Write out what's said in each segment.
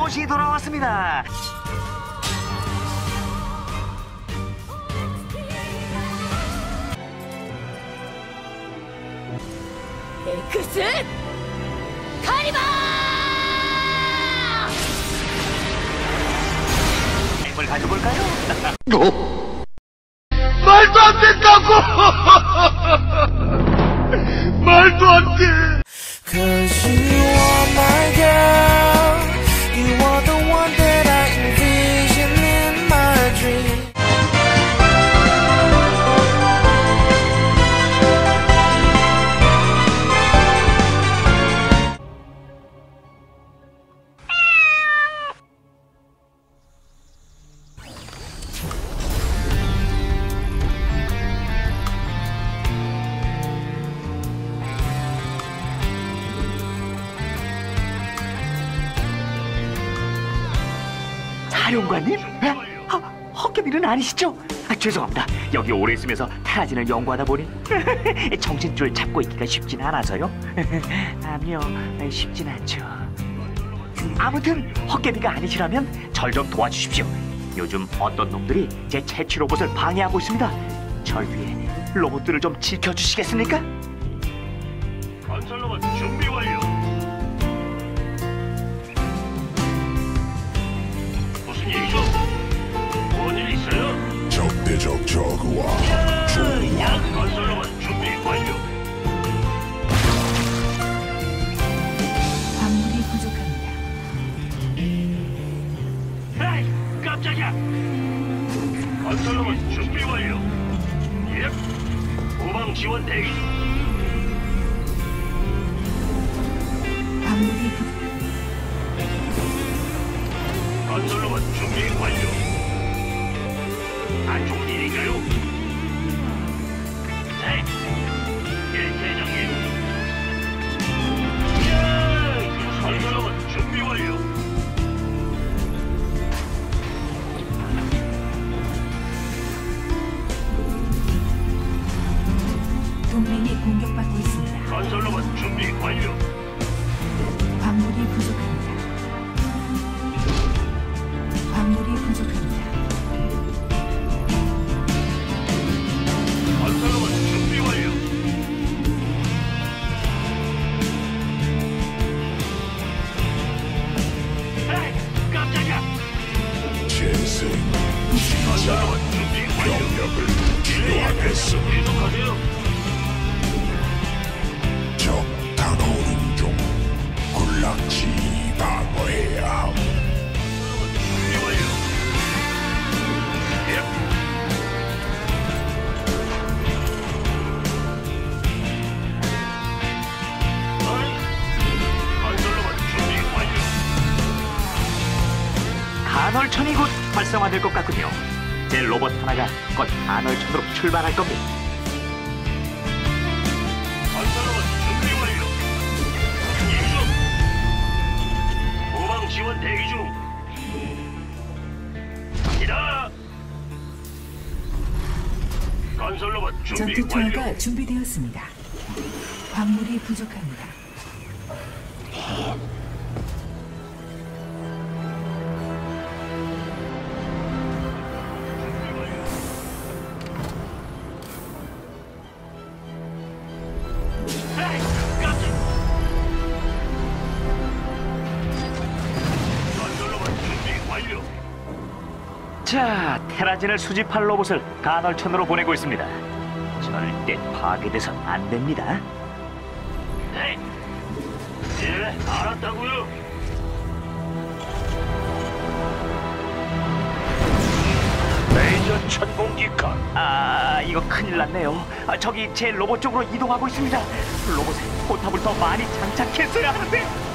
로봇이 돌아왔습니다. 엑스 카리바! 을 가져볼까요? 말도 안 된다고! 말도 안 돼! 아니시죠? 아, 죄송합니다. 여기 오래 있으면서 테라진을 연구하다 보니 정신줄 잡고 있기가 쉽진 않아서요. 아니요, 쉽진 않죠. 아무튼 헛개비가 아니시라면 절 좀 도와주십시오. 요즘 어떤 놈들이 제 채취 로봇을 방해하고 있습니다. 절 위해 로봇들을 좀 지켜주시겠습니까? 건설 로봇 준비 완료. 적대적 저그와 야, 건설로봇 준비 완료. 광물이 부족합니다. 에이, 깜짝이야. 건설로봇 준비 완료. 예. 후방 지원 대기 완료. 병력을 기도하겠어 계속하세요. 적 다가오는 중 군락지 방어해야 함 준비 완료. 예. 어이, 건설로봇 준비 완료. 간헐천이 곧 활성화될 것 같군요. 제 로봇 하나가 곧 간헐천으로 출발할 겁니다. 건설로봇 준비 완료. 무슨 일이죠? 후방 지원 대기 중. 갑니다. 건설로봇 준비 전투 완료. 투하가 준비되었습니다. 광물이 부족합니다. 자, 테라진을 수집할 로봇을 간헐천으로 보내고 있습니다. 절대 파괴돼선 안 됩니다. 네. 예, 알았다고요. 레이저 천공기카. 아, 이거 큰일 났네요. 아, 저기 제 로봇 쪽으로 이동하고 있습니다. 로봇에 포탑을 더 많이 장착했어야 하는데.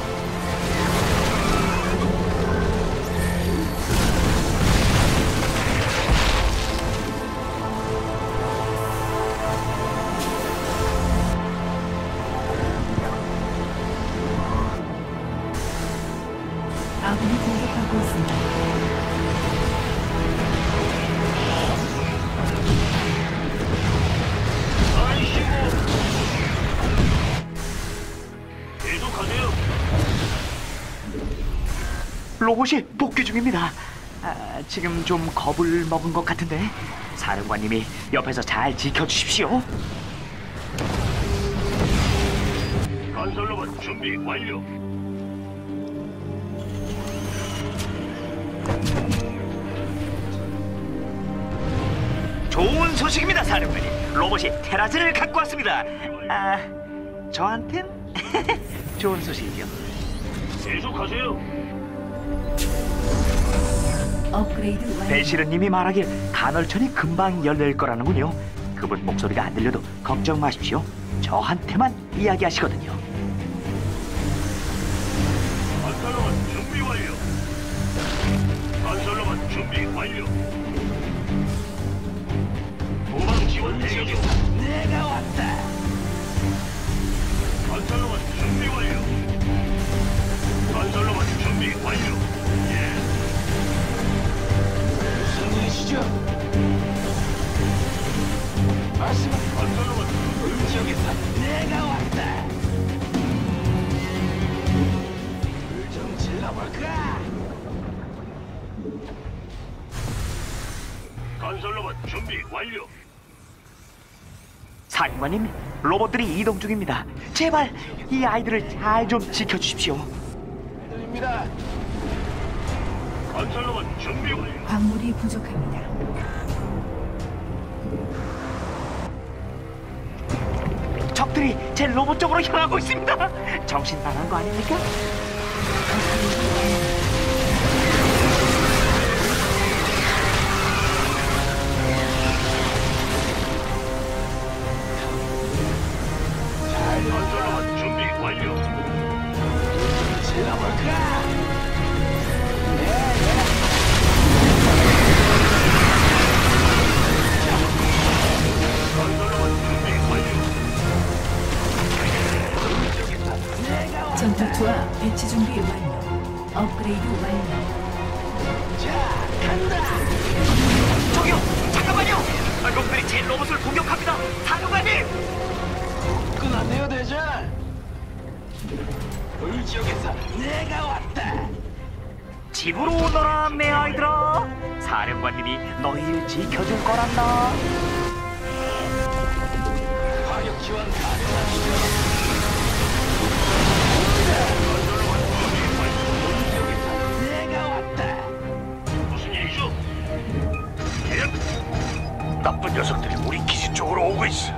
로봇이 복귀 중입니다. 아, 지금 좀 겁을 먹은 것 같은데 사령관님이 옆에서 잘 지켜주십시오. 건설 로봇 준비 완료. 좋은 소식입니다, 사령관님. 로봇이 테라즈를 갖고 왔습니다. 아, 저한텐 좋은 소식이죠. 계속하세요. 배시르님이 말하길 간헐천이 금방 열릴 거라는군요. 그분 목소리가 안 들려도 걱정 마십시오. 저한테만 이야기하시거든요. 건설로봇 준비 완료. 건설로봇 준비 완료. 도망 지원 대기 중. 내가 왔다. 건설로봇 준비 완료. 건설로봇 준비 완료. 일이시죠? 말씀은 건설로봇 음지역에서 내가 왔다. 좀 질러볼까? 건설로봇 준비 완료. 사령관님, 로봇들이 이동 중입니다. 제발 이 아이들을 잘 좀 지켜주십시오. 들립니다. 건설로봇 준비 완료. 광물이 부족합니다. 적들이 제 로봇 쪽으로 향하고 있습니다. 정신 나간 거 아닙니까? 녀석들이 우리 기지 쪽으로 오고 있어.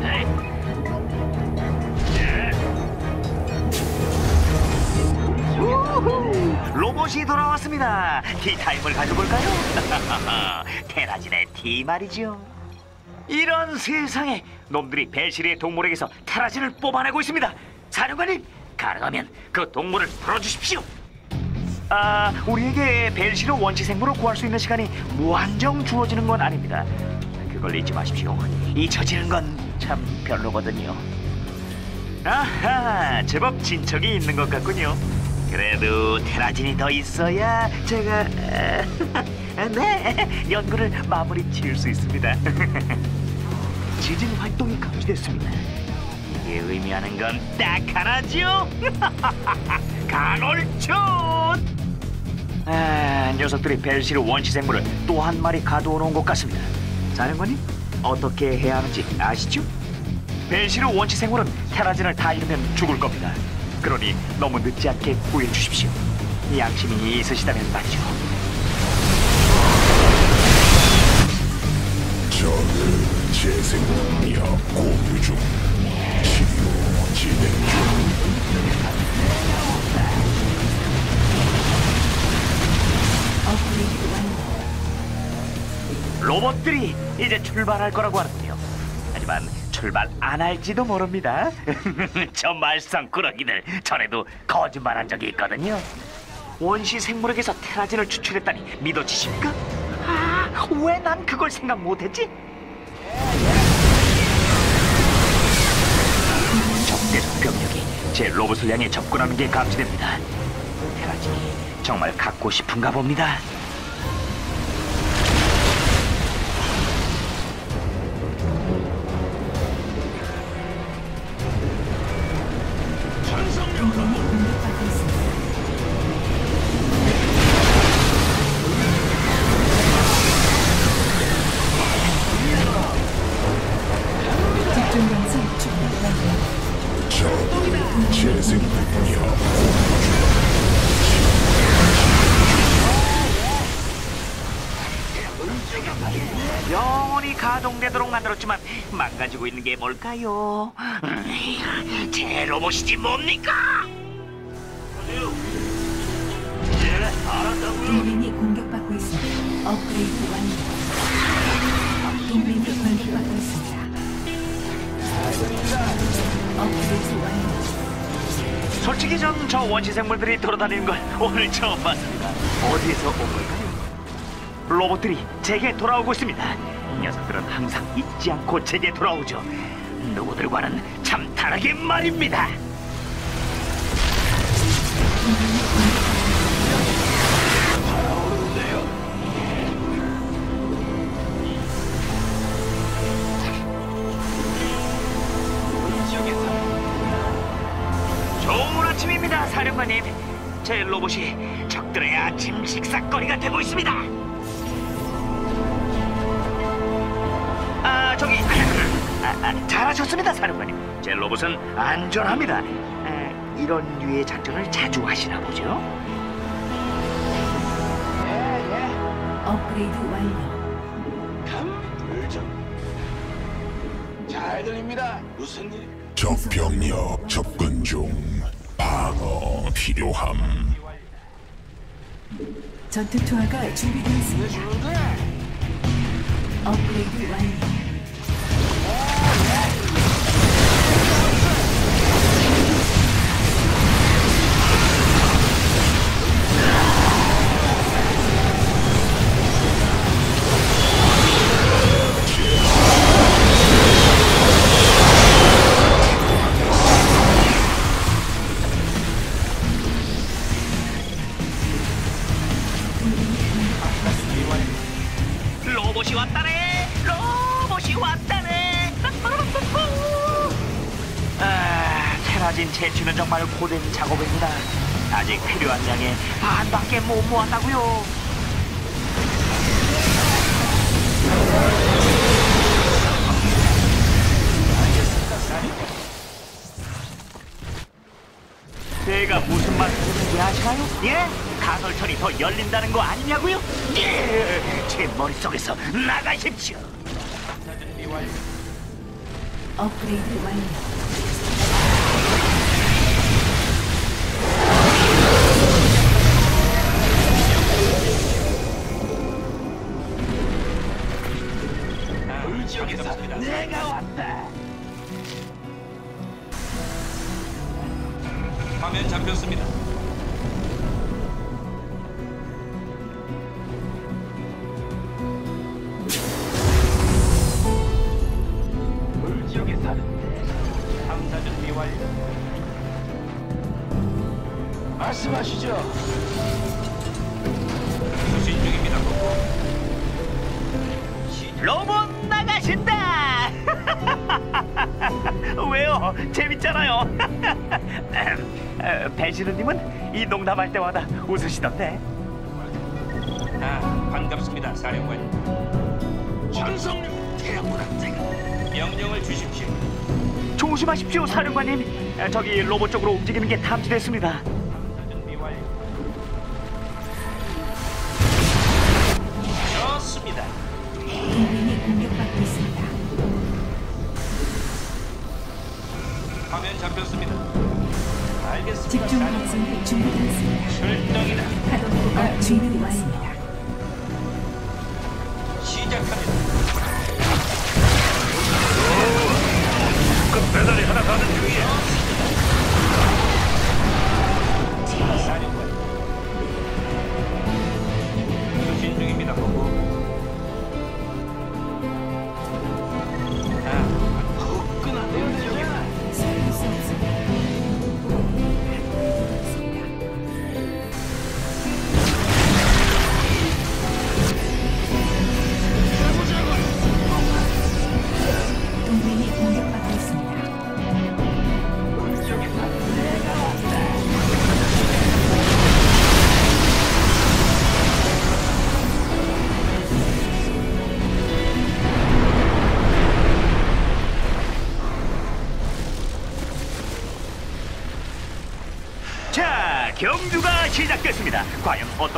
네. 예. 로봇이 돌아왔습니다. 티타임을 가져볼까요? 테라진의 티 말이죠. 이런 세상에 놈들이 벨시리의 동물에게서 테라진을 뽑아내고 있습니다. 사령관님, 가능하면 그 동물을 풀어주십시오. 아, 우리에게 벨시르 원시 생물을 구할 수 있는 시간이 무한정 주어지는 건 아닙니다. 그걸 잊지 마십시오. 잊혀지는 건 참 별로거든요. 아하, 제법 진척이 있는 것 같군요. 그래도 테라진이 더 있어야 제가 네 연구를 마무리 지을 수 있습니다. 지진 활동이 감지됐습니다. 이게 의미하는 건 딱 하나죠. 간헐촌. 아, 녀석들이 벨시르 원시 생물을 또 한 마리 가둬놓은 것 같습니다. 사령관님, 어떻게 해야 하는지 아시죠? 벨시르 원시 생물은 테라진을 다 잃으면 죽을 겁니다. 그러니 너무 늦지 않게 구해 주십시오. 양심이 있으시다면 말이죠. 적을 재생 능력 공 로봇들이 이제 출발할 거라고 하는군요. 하지만 출발 안 할지도 모릅니다. 저 말썽꾸러기들 전에도 거짓말한 적이 있거든요. 원시 생물에게서 테라진을 추출했다니 믿어지십니까? 아, 왜 난 그걸 생각 못했지? 적대적 병력이 제 로봇을 향해 접근하는 게 감지됩니다. 테라진이 정말 갖고 싶은가 봅니다. 망가지고 있는 게 뭘까요? 음, 제 로봇이지 뭡니까? 예, 알았다고요. 동맹이 공격받고 있습니다. 업그레이드 완료. 동맹이 공격받고 있습니다. 업그레이드 완료. 솔직히 전 저 원시 생물들이 돌아다니는 걸 오늘 처음 봤습니다. 어디에서 온 걸까요? 로봇들이 제게 돌아오고 있습니다. 녀석들은 항상 잊지 않고 제게 돌아오죠. 누구들과는 참 다르게 말입니다. 좋은 아침입니다, 사령관님. 제 로봇이 적들의 아침 식사거리가 되고 있습니다. 잘하셨습니다, 사령관님. 제 로봇은 안전합니다. 아, 이런 류의 작전을 자주 하시나 보죠? 업그레이드 완료. 잘 들립니다. 무슨 일? 적 병력 접근 중 방어 필요함 전투 투하가 준비되었습니다. 업그레이드 완료. 작업입니다. 아직 필요한 양의 반밖에 못 모았다고요. 제가 무슨 말씀인지 아시나요? 예? 가설철이 더 열린다는 거 아니냐고요? 예! 제 머릿속에서 나가십시오. 업그레이드 완료. 내가 왔다. 화면 잡혔습니다. 물지역에 사는데 탐사 준비 완료. 말씀하시죠. 수신 중입니다. 로봇 왜요? 재밌잖아요. 에, 배시르님은 이 농담할 때마다 웃으시던데. 아, 반갑습니다, 사령관님. 전성력 태양보란제가 명령을 주십시오. 조심하십시오, 사령관님. 에, 저기 로봇 쪽으로 움직이는 게 탐지됐습니다. 화면 잡혔습니다. 알겠습니다. 집중. 방송이 준비되었습니다. 출동이다. 파동포가 준비되었습니다. 시작합니다. 그 배달이 하나 가는 중이야.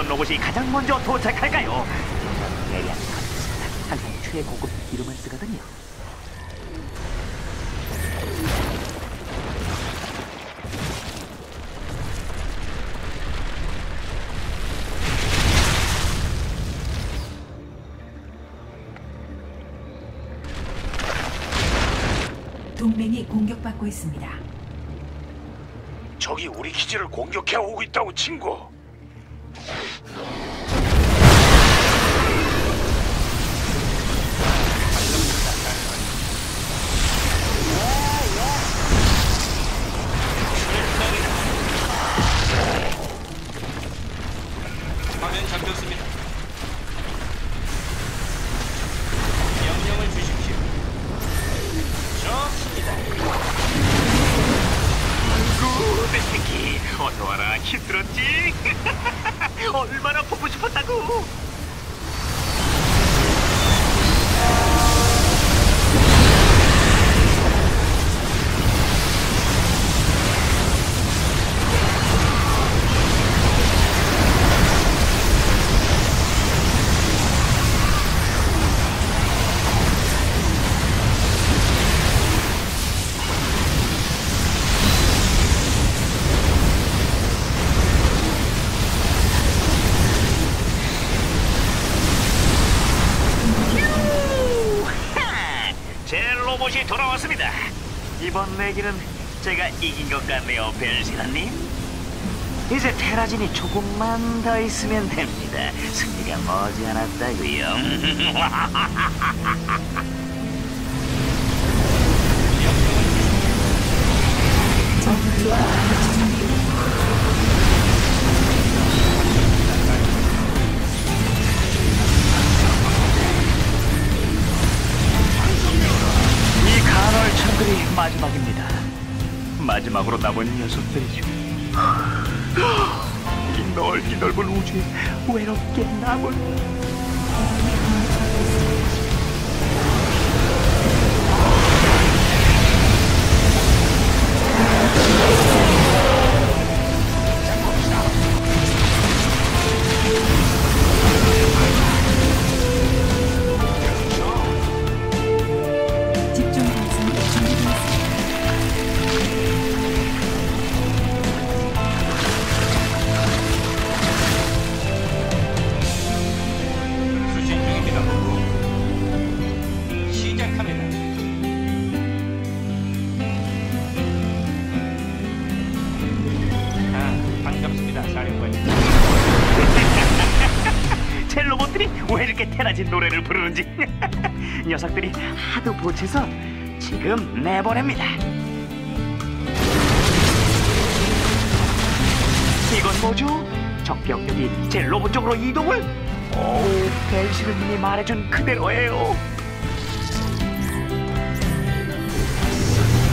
어떤 로봇이 가장 먼저 도착할까요? 예리한 것 같습니다. 항상 최고급 이름을 쓰거든요. 동맹이 공격받고 있습니다. 적이 우리 기지를 공격해 오고 있다고 친구. 보 테라진이 조금만 더 있으면 됩니다. 승리가 머지않았다고요. 이 간헐천들이 마지막입니다. 마지막으로 남은 녀석들이죠. 이 넓이 넓은 우주에 외롭게 남은 내보냅니다. 이건 뭐죠? 적병력이 제 로봇 쪽으로 이동을? 오, 벨시르님이 말해준 그대로예요.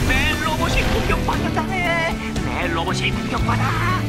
내 로봇이 공격받는다네. 내 로봇이 공격받아.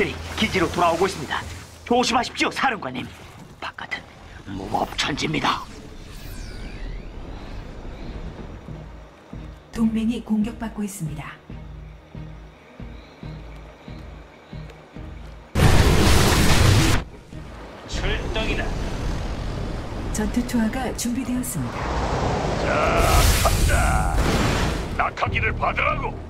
로봇들이 기지로 돌아오고 있습니다. 조심하십시오, 사령관님. 바깥은 무법천지입니다. 동맹이 공격받고 있습니다. 출동이다. 전투 투하가 준비되었습니다. 간다. 낙하기를 받으라고.